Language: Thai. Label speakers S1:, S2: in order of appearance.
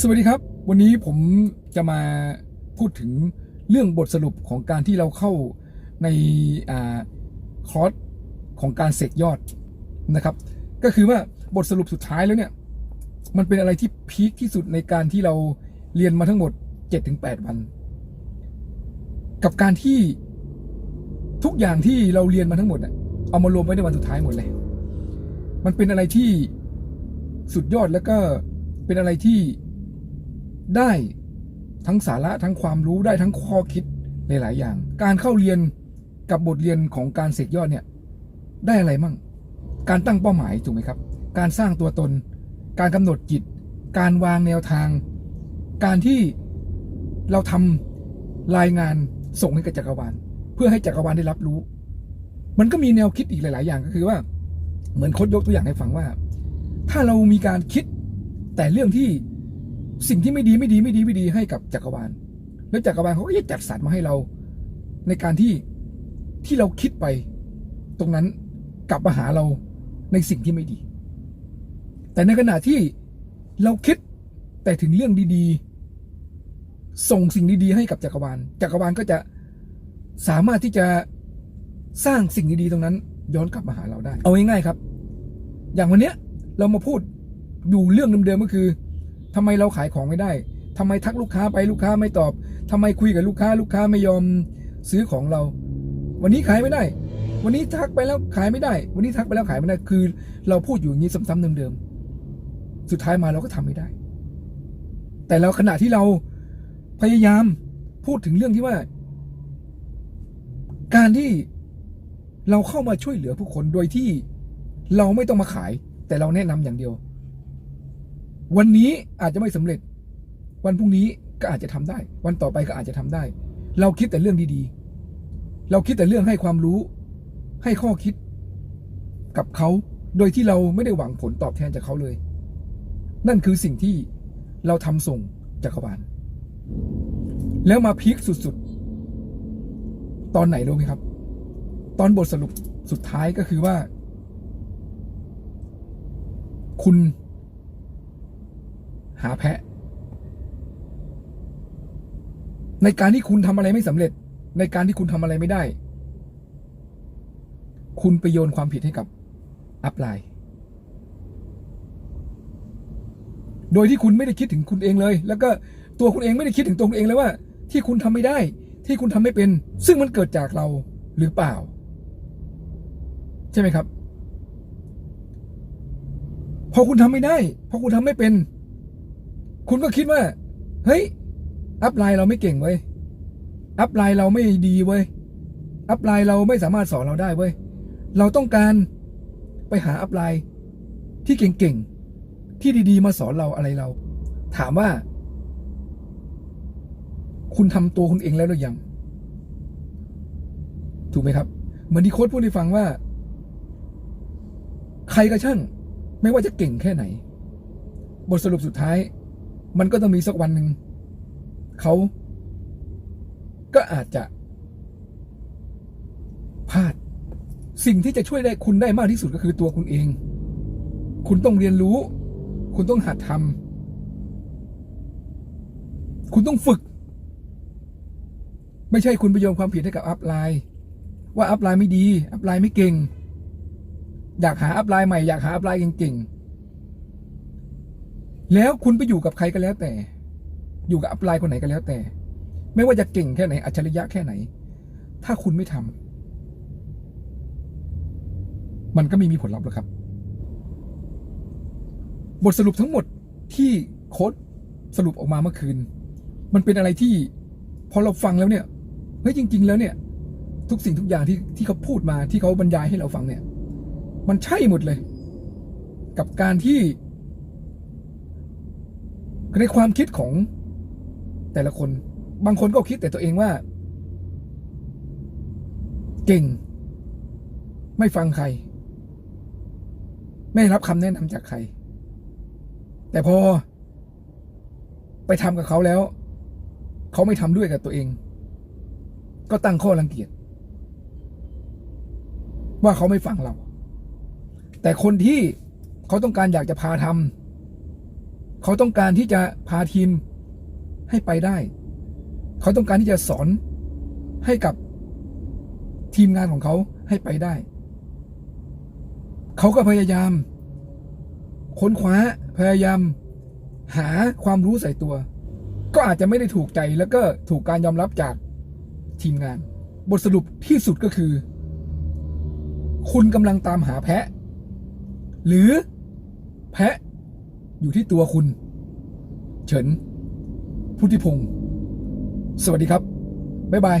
S1: สวัสดีครับ วันนี้ผมจะมาพูดถึงเรื่องบทสรุปของการที่เราเข้าในาคอร์สของการเสกยอดนะครับ ก็คือว่าบทสรุปสุดท้ายแล้วเนี่ย มันเป็นอะไรที่พีคที่สุดในการที่เราเรียนมาทั้งหมด 7-8 วัน กับการที่ทุกอย่างที่เราเรียนมาทั้งหมดเอามารวมไว้ในวันสุดท้ายหมดเลย มันเป็นอะไรที่สุดยอดแล้วก็เป็นอะไรที่ ได้ทั้งสาระทั้งความรู้ได้ทั้งข้อคิดหลายๆอย่าง การเข้าเรียนกับบทเรียนของการเสกยอดเนี่ยได้อะไรมั่ง การตั้งเป้าหมายถูกไหมครับ การสร้างตัวตน การกำหนดจิต การวางแนวทาง การที่เราทำรายงานส่งให้กับจักรวาล เพื่อให้จักรวาลได้รับรู้ มันก็มีแนวคิดอีกหลาย ๆ อย่างก็คือว่า เหมือนโค้ดยกตัวอย่างให้ฟังว่า ถ้าเรามีการคิดแต่เรื่องที่ สิ่งที่ไม่ดีไม่ดีไม่ดีไม่ดีให้กับจักรวาล แล้วจักรวาลเขาก็จะจัดสรรมาให้เรา ในการที่ที่เราคิดไป ตรงนั้นกลับมาหาเราในสิ่งที่ไม่ดี แต่ในขณะที่เราคิดแต่ถึงเรื่องดีๆ ส่งสิ่งดีๆให้กับจักรวาล จักรวาลก็จะสามารถที่จะสร้างสิ่งดีๆตรงนั้น ย้อนกลับมาหาเราได้ เอาง่ายๆครับ อย่างวันเนี้ยเรามาพูดอยู่เรื่องเดิมๆก็คือ ทำไมเราขายของไม่ได้ทำไมทักลูกค้าไปลูกค้าไม่ตอบทำไมคุยกับลูกค้าลูกค้าไม่ยอมซื้อของเรา วันนี้ขายไม่ได้ วันนี้ทักไปแล้วขายไม่ได้ วันนี้ทักไปแล้วขายไม่ได้ คือ เราพูดอยู่อย่างนี้ซ้ำๆเดิมๆ สุดท้ายมาเราก็ทำไม่ได้ แต่เราขณะที่เราพยายามพูดถึงเรื่องที่ว่า การที่เราเข้ามาช่วยเหลือผู้คนโดยที่เราไม่ต้องมาขาย แต่เราแนะนำอย่างเดียว วันนี้อาจจะไม่สำเร็จ วันพรุ่งนี้ก็อาจจะทำได้ วันต่อไปก็อาจจะทำได้ เราคิดแต่เรื่องดีๆ เราคิดแต่เรื่องให้ความรู้ ให้ข้อคิดกับเขา โดยที่เราไม่ได้หวังผลตอบแทนจากเขาเลย นั่นคือสิ่งที่เราทำส่งจักรวาลแล้วมาพีคสุดๆ ตอนไหนรู้ไหมครับ ตอนบทสรุปสุดท้ายก็คือว่า คุณ หาแพะ ในการที่คุณทำอะไรไม่สำเร็จ ในการที่คุณทำอะไรไม่ได้ คุณไปโยนความผิดให้กับอัพไลน์โดยที่คุณไม่ได้คิดถึงคุณเองเลย แล้วก็ตัวคุณเองไม่ได้คิดถึงตัวคุณเองเลยว่า ที่คุณทำไม่ได้ ที่คุณทำไม่เป็น ซึ่งมันเกิดจากเราหรือเปล่า ใช่ไหมครับ พอคุณทำไม่ได้ พอคุณทำไม่เป็น คุณก็คิดว่า เฮ้ย อัพไลน์เราไม่เก่งเว้ย อัพไลน์เราไม่ดีเว้ย อัพไลน์เราไม่สามารถสอนเราได้เว้ย เราต้องการไปหาอัพไลน์ที่เก่งๆ ที่ดีๆ มาสอนเราอะไรเรา ถามว่า คุณทำตัวคุณเองแล้วหรือยัง ถูกไหมครับ เหมือนที่โค้ดพูดให้ฟังว่า ใครก็ช่าง ไม่ว่าจะเก่งแค่ไหน บทสรุปสุดท้าย มันก็ต้องมีสักวันหนึ่งเขาก็อาจจะพลาด สิ่งที่จะช่วยได้คุณได้มากที่สุดก็คือตัวคุณเอง คุณต้องเรียนรู้ คุณต้องหัดทำคุณต้องฝึก ไม่ใช่คุณไปโยนความผิดให้กับอัพไลน์ว่าอัพไลน์ไม่ดี อัพไลน์ไม่เก่ง อยากหาอัพไลน์ใหม่อยากหาอัพไลน์เก่งๆ แล้วคุณไปอยู่กับใครก็แล้วแต่ อยู่กับอัพไลน์คนไหนก็แล้วแต่ ไม่ว่าจะเก่งแค่ไหน อัจฉริยะแค่ไหน ถ้าคุณไม่ทำมันก็ไม่มีผลลัพธ์หรอกครับ บทสรุปทั้งหมดที่โค้ดสรุปออกมาเมื่อคืน มันเป็นอะไรที่พอเราฟังแล้วเนี่ยเฮ้ยจริง ๆ แล้วเนี่ย ทุกสิ่งทุกอย่างที่ที่เขาพูดมาที่เขาบรรยายให้เราฟังเนี่ย มันใช่หมดเลย กับการที่ ในความคิดของแต่ละคน บางคนก็คิดแต่ตัวเองว่า เก่ง ไม่ฟังใคร ไม่รับคำแนะนำจากใคร แต่พอ ไปทำกับเขาแล้ว เขาไม่ทำด้วยกับตัวเอง ก็ตั้งข้อรังเกียจว่าเขาไม่ฟังเรา แต่คนที่เขาต้องการอยากจะพาทำ เขาต้องการที่จะพาทีมให้ไปได้ เขาต้องการที่จะสอนให้กับทีมงานของเขาให้ไปได้ เขาก็พยายาม ค้นคว้าพยายาม หาความรู้ใส่ตัว ก็อาจจะไม่ได้ถูกใจแล้วก็ถูกการยอมรับจากทีมงาน บทสรุปที่สุดก็คือ คุณกำลังตามหาแพะ หรือแพะ อยู่ที่ตัวคุณ เฉินพุทธิพงศ์สวัสดีครับ บ๊ายบาย